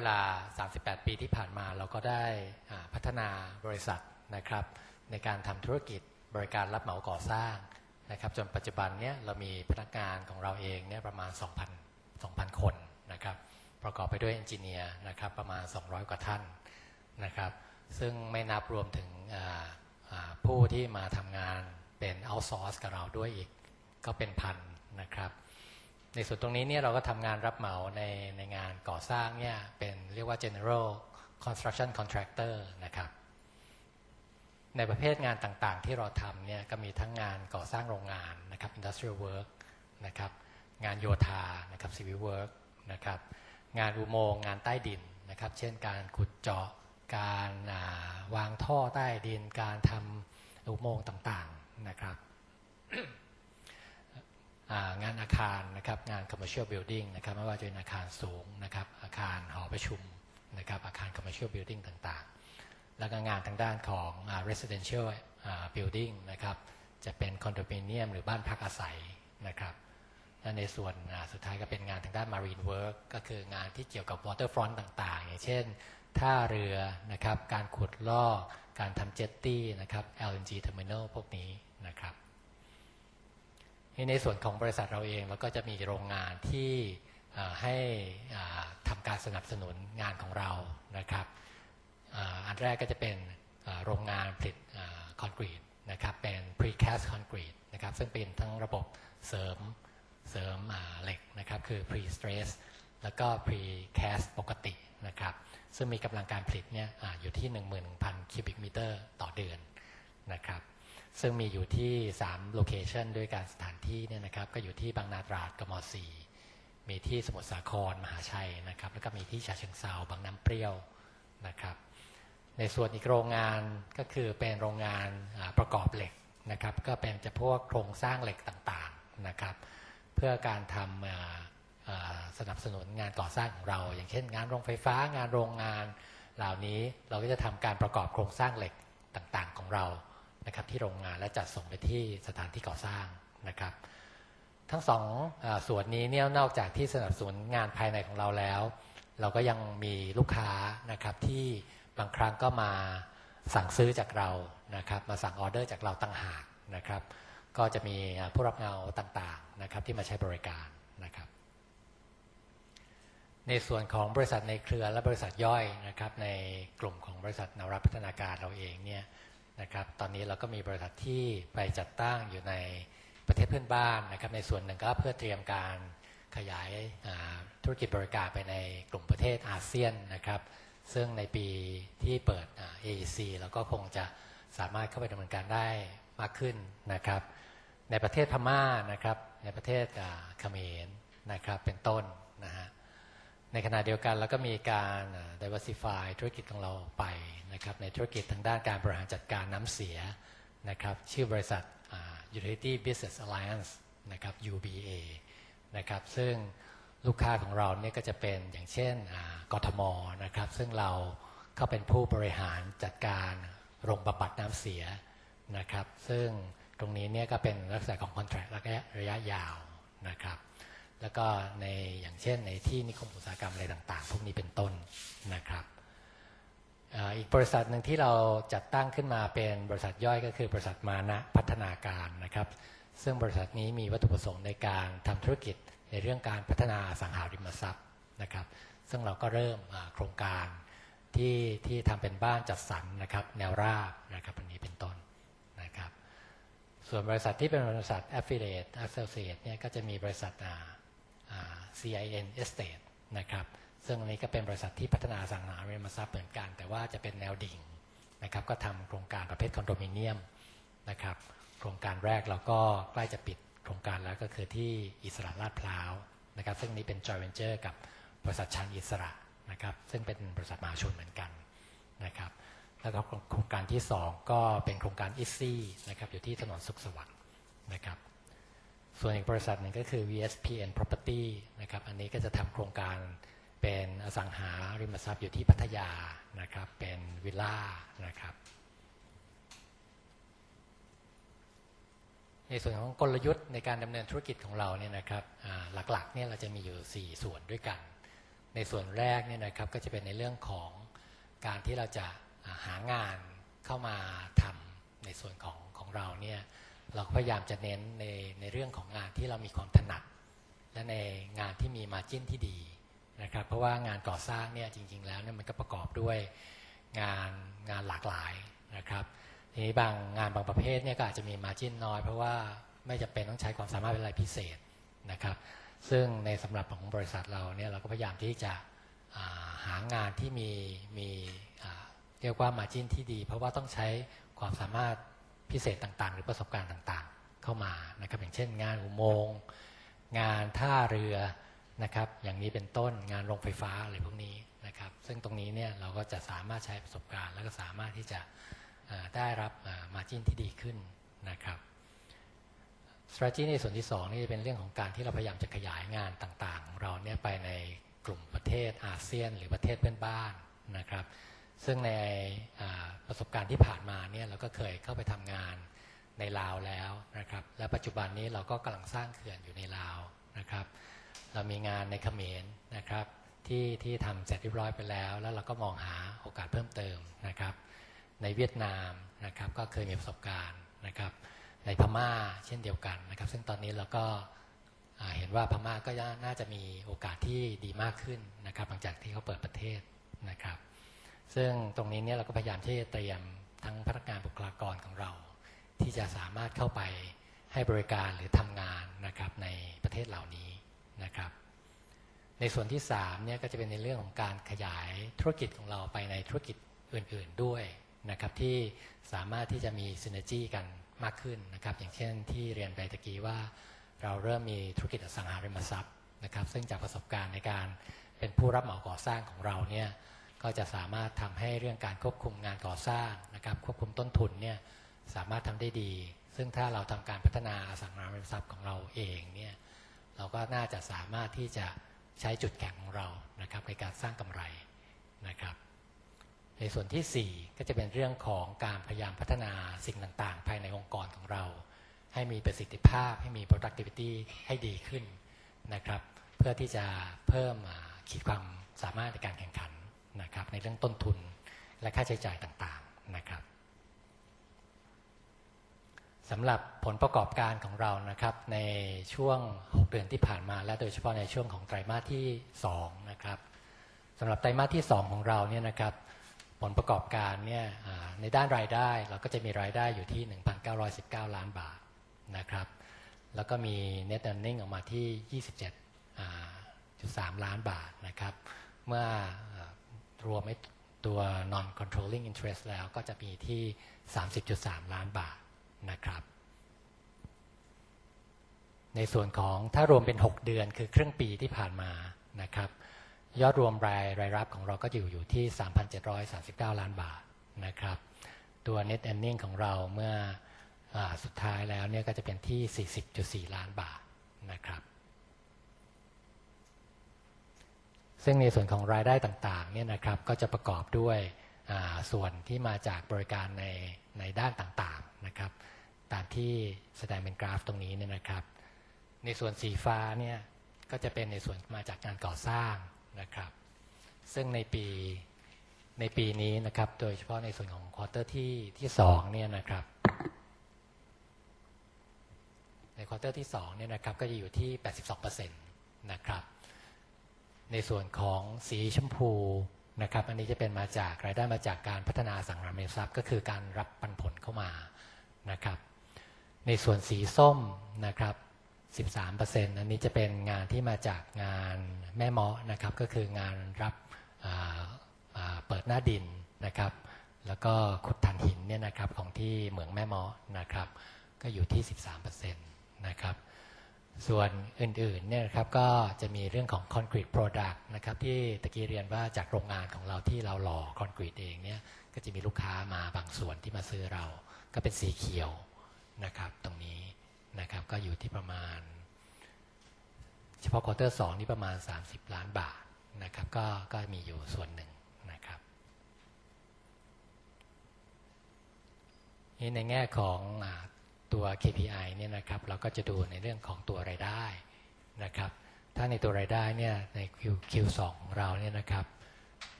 เวลา 38 ปีที่ผ่านมาเราก็ได้พัฒนาบริษัทนะครับ ในการทำธุรกิจบริการรับเหมาก่อสร้างนะครับ จนปัจจุบันเนี้ยเรามีพนักงานของเราเองเนี่ยประมาณ 2,000 2,000 คนนะครับ ประกอบไปด้วยเอนจิเนียร์นะครับประมาณ 200 กว่าท่านนะครับ ซึ่งไม่นับรวมถึงผู้ที่มาทำงานเป็น outsource กับเราด้วยอีกก็เป็นพันนะครับ ในส่วนตรงนี้เนี่ยเราก็ทำงานรับเหมาในในงานก่อสร้างเนี่ยเป็นเรียกว่า general construction contractor นะครับในประเภทงานต่างๆ ที่เราทำเนี่ยก็มีทั้งงานก่อสร้างโรงงานนะครับ industrial work นะครับงานโยธานะครับ civil work นะครับงานอุโมงค์งานใต้ดินนะครับ เช่นการขุดเจาะการาวางท่อใต้ดิน การทำอุโมงค์ต่างๆนะครับ งานอาคารนะครับงาน commercial building นะครับไม่ว่าจะเป็นอาคารสูงนะครับอาคารหอประชุมนะครับอาคาร commercial building ต่างๆ แล้วก็งานทางด้านของ residential building นะครับจะเป็นคอนโดมิเนียมหรือบ้านพักอาศัยนะครับและในส่วนสุดท้ายก็เป็นงานทางด้าน marine work ก็คืองานที่เกี่ยวกับ waterfront ต่างๆ อย่างเช่นท่าเรือนะครับการขุดลอกการทำเจ็ตตี้นะครับ LNG terminal พวกนี้นะครับ ในส่วนของบริษัทเราเองเราก็จะมีโรงงานที่ให้ทำการสนับสนุนงานของเรานะครับอันแรกก็จะเป็นโรงงานผลิตคอนกรีตนะครับเป็น precast concrete นะครับซึ่งเป็นทั้งระบบเสริมเสริมเหล็กนะครับคือ pre-stress แล้วก็ precast ปกตินะครับซึ่งมีกำลังการผลิตเนี่ยออยู่ที่ 11,000 คิวบิกมิเตอร์ต่อเดือนนะครับ ซึ่งมีอยู่ที่ 3 โลเคชันด้วยการสถานที่เนี่ยนะครับ ก็อยู่ที่บางนาตราดกมสีมีที่สมุทรสาครมหาชัยนะครับ แล้วก็มีที่ฉะเชิงเซาบางน้ำเปรี้ยวนะครับ ในส่วนอีกโรงงานก็คือเป็นโรงงานประกอบเหล็กนะครับ ก็เป็นจะพวกโครงสร้างเหล็กต่างๆนะครับ เพื่อการทำสนับสนุนงานก่อสร้างของเรา อย่างเช่น งานโรงไฟฟ้างานโรงงาน เหล่านี้เราก็จะทำการประกอบโครงสร้างเหล็กต่างๆของเรา นะครับที่โรงงานและจัดส่งไปที่สถานที่ก่อสร้างนะครับ ทั้งสองอส่วนนี้เนี่ยนอกจากที่สนับสนุนงานภายในของเราแล้ว เราก็ยังมีลูกค้านะครับที่บางครั้งก็มาสั่งซื้อจากเรานะครับ มาสั่งออเดอร์จากเราตั้งหากนะครับ ก็จะมีผู้รับเหมาต่างๆนะครับที่มาใช้บริการนะครับ ในส่วนของบริษัทในเครือและบริษัทย่อยนะครับ ในกลุ่มของบริษัทนวรับพัฒนาการเราเองเนี่ย นะครับ ตอนนี้เราก็มีบริษัทที่ไปจัดตั้งอยู่ในประเทศเพื่อนบ้านนะครับ ในส่วนหนึ่งก็เพื่อเตรียมการขยายธุรกิจบริการไปในกลุ่มประเทศอาเซียนนะครับ ซึ่งในปีที่เปิดอ่า AEC เราก็คงจะสามารถเข้าไปดำเนินการได้มากขึ้นนะครับ ในประเทศพม่านะครับ ในประเทศเขมรนะครับ เป็นต้นนะฮะ ในขณะเดียวกันเราก็มีการ diversify ธุรกิจของเราไปนะครับในธุรกิจทางด้านการบริหารจัดการน้ำเสียนะครับชื่อบริษัท Utility Business Alliance นะครับ UBA นะครับซึ่งลูกค้าของเราเนี่ยก็จะเป็นอย่างเช่นกทมนะครับซึ่งเราก็เป็นผู้บริหารจัดการโรงบำบัดน้ำเสียนะครับซึ่งตรงนี้เนี่ยก็เป็นลักษณะของ contract ระยะระยะยาวนะครับ แล้วก็ในอย่างเช่นในที่นิคมอุตสาหกรรมอะไรต่าง ๆ พวกนี้เป็นต้นนะครับอีกบริษัทหนึ่งที่เราจัดตั้งขึ้นมาเป็นบริษัทย่อยก็คือบริษัทมานะพัฒนาการนะครับ ซึ่งบริษัทนี้มีวัตถุประสงค์ในการทำธุรกิจในเรื่องการพัฒนาสังหาริมทรัพย์นะครับ ซึ่งเราก็เริ่มโครงการที่ที่ทำเป็นบ้านจัดสรรนะครับ แนวราบนะครับอันนี้เป็นต้นนะครับ ส่วนบริษัทที่เป็นบริษัท affiliate associate เนี่ยก็จะมีบริษัทอ่า CIN Estate นะครับซึ่งอันนี้ก็เป็นบริษัทที่พัฒนาสังหาริมทรัพย์เหมือนกัน แต่ว่าจะเป็นแนวดิ่งนะครับก็ทำโครงการประเภทคอนโดมิเนียมนะครับโครงการแรกเราก็ใกล้จะปิดโครงการแล้วก็คือที่อิสระลาดพร้าวนะครับซึ่งนี้เป็น joint venture กับบริษัทชันอิสระนะครับซึ่งเป็นบริษัทมหาชนเหมือนกันนะครับแล้วก็โครงการที่ 2 ก็เป็นโครงการอิซี่นะครับอยู่ที่ถนนสุขสวัสดิ์นะครับ ส่วนอีกบริษัทหนึ่งก็คือ VSPN Property นะครับ อันนี้ก็จะทำโครงการเป็นอสังหาริมทรัพย์อยู่ที่พัทยานะครับ เป็นวิลล่านะครับ ในส่วนของกลยุทธ์ในการดำเนินธุรกิจของเราเนี่ยนะครับหลักๆเนี่ยเราจะมีอยู่ 4 ส่วนด้วยกัน ในส่วนแรกเนี่ยนะครับก็จะเป็นในเรื่องของการที่เราจะหางานเข้ามาทำในส่วนของของเราเนี่ย เราก็พยายามจะเน้นในในเรื่องของงานที่เรามีความถนัด และในงานที่มีมาจิ้นที่ดีนะครับ เพราะว่างานก่อสร้างเนี่ยจริง ๆ แล้วเนี่ยมันก็ประกอบด้วยงานงานหลากหลายนะครับทีนี้บางงานบางประเภทเนี่ยก็อาจจะมีมาจิ้นน้อย เพราะว่าไม่จำเป็นต้องใช้ความสามารถเป็นอะไรพิเศษนะครับ ซึ่งในสำหรับของบริษัทเราเนี่ยเราก็พยายามที่จะาหางานที่มีมีเรียกว่ามาจิ้นที่ดี เพราะว่าต้องใช้ความสามารถ พิเศษต่างๆ หรือประสบการณ์ต่างๆ เข้ามานะครับอย่างเช่น งานอุโมงค์งานท่าเรือนะครับอย่างนี้เป็นต้นงานโรงไฟฟ้าอะไรพวกนี้นะครับซึ่งตรงนี้เนี่ยเราก็จะสามารถใช้ประสบการณ์ แล้วก็สามารถที่จะได้รับมาจิ้นที่ดีขึ้นนะครับ strategy ในส่วนที่สองนี่จะเป็นเรื่องของการที่เราพยายามจะขยายงานต่างๆ ของเราเนี่ยไปในกลุ่มประเทศอาเซียน หรือประเทศเพื่อนบ้านนะครับ ซึ่งในประสบการณ์ที่ผ่านมาเนี่ยเราก็เคยเข้าไปทำงานในลาวแล้วนะครับ และปัจจุบันนี้เราก็กำลังสร้างเขื่อนอยู่ในลาวนะครับ เรามีงานในเขมรนะครับ ที่ที่ทำเสร็จเรียบร้อยไปแล้ว แล้วเราก็มองหาโอกาสเพิ่มเติมนะครับ ในเวียดนามนะครับก็เคยมีประสบการณ์นะครับ ในพม่าเช่นเดียวกันนะครับ ซึ่งตอนนี้เราก็เห็นว่าพม่าก็น่าจะมีโอกาสที่ดีมากขึ้นนะครับ หลังจากที่เขาเปิดประเทศนะครับ ซึ่งตรงนี้เนี่ยเราก็พยายามที่จะเตรียมทั้งพนักงานบุคลากรของเรา ที่จะสามารถเข้าไปให้บริการหรือทำงานนะครับในประเทศเหล่านี้นะครับ ในส่วนที่3เนี่ยก็จะเป็นในเรื่องของการขยายธุรกิจของเราไปในธุรกิจอื่น ๆด้วยนะครับที่สามารถที่จะมีซินเนจี้กันมากขึ้นนะครับ อย่างเช่นที่เรียนไปตะกี้ว่า เราเริ่มมีธุรกิจอสังหาริมทรัพย์นะครับ ซึ่งจากประสบการณ์ในการเป็นผู้รับเหมาก่อสร้างของเราเนี่ย ก็จะสามารถทำให้เรื่องการควบคุมงานก่อสร้างนะครับ ควบคุมต้นทุนเนี่ยสามารถทำได้ดี ซึ่งถ้าเราทำการพัฒนาอสังหาริมทรัพย์ของเราเองเนี่ยเราก็น่าจะสามารถที่จะใช้จุดแข็งของเรานะครับในการสร้างกำไรนะครับ ในส่วนทีสี่ 4 ก็จะเป็นเรื่องของการพยายามพัฒนาสิ่งต่างๆ ภายในองค์กรของเรา ให้มีประสิทธิภาพ ให้มี productivity ให้ดีขึ้นนะครับ เพื่อที่จะเพิ่มขีดความสามารถในการแข่งขัน เรื่องต้นทุนและค่าใช้จ่ายต่างๆนะครับสำหรับผลประกอบการของเรานะครับ ในช่วง 6 เดือนที่ผ่านมา และโดยเฉพาะในช่วงของไตรมาสที่2นะครับสำหรับไตรมาสที่ 2 ของเราเนี่ยนะครับ ผลประกอบการเนี่ยในด้านรายได้เราก็จะมีรายได้อยู่ที่ 1,919 ล้านบาทนะครับ แล้วก็มี net earning ออกมาที่ 27.3 ล้านบาทนะครับ เมื่อ รวมไอ้ตัว non controlling interest แล้วก็จะมีที่ 30.3 ล้านบาทนะครับ ในส่วนของถ้ารวมเป็น 6 เดือนคือครึ่งปีที่ผ่านมานะครับ ยอดรวมรายรายรับของเราก็อยู่อยู่ที่ 3,739 ล้านบาทนะครับ ตัว net earning ของเราเมื่ออสุดท้ายแล้วเนี่ยก็จะเป็นที่ 40.4 ล้านบาทนะครับ ซึ่งในส่วนของรายได้ต่างๆเนี่ยนะครับก็จะประกอบด้วยส่วนที่มาจากบริการในในด้านต่างๆนะครับ ตามที่แสดงเป็นกราฟตรงนี้เนี่ยนะครับ ในส่วนสีฟ้าเนี่ยก็จะเป็นในส่วนมาจากการก่อสร้างนะครับ ซึ่งในปีในปีนี้นะครับ โดยเฉพาะในส่วนของควอเตอร์ที่ที่สองเนี่ยนะครับ ในควอเตอร์ที่2เนี่ยนะครับก็จะอยู่ที่ 82%นะครับ ในส่วนของสีชมพูนะครับ อันนี้จะเป็นมาจากรายได้มาจากการพัฒนาสังหาริมทรัพย์ ก็คือการรับปันผลเข้ามานะครับ ในส่วนสีส้มนะครับ 13%อันนี้จะเป็นงานที่มาจากงานแม่เมาะนะครับ ก็คืองานรับเปิดหน้าดินนะครับ แล้วก็ขุดถ่านหินเนี่ยนะครับของที่เหมืองแม่เมาะนะครับ ก็อยู่ที่ 13%นะครับ ส่วนอื่นๆเนี่ยครับก็จะมีเรื่องของ concrete product นะครับที่ตะกี้เรียนว่าจากโรงงานของเราที่เราหล่อคอนกรีตเองเนี่ยก็จะมีลูกค้ามาบางส่วนที่มาซื้อเรา ก็เป็นสีเขียวนะครับตรงนี้นะครับก็อยู่ที่ประมาณ เฉพาะควอเตอร์สองนี่ประมาณ 30 ล้านบาทนะครับก็ก็มีอยู่ส่วนหนึ่งนะครับนี่ในแง่ของ ตัว KPI เนี่ยนะครับเราก็จะดูในเรื่องของตัวรายได้นะครับถ้าในตัวรายได้เนี่ยใน Q Q2 ของเราเนี่ยนะครับ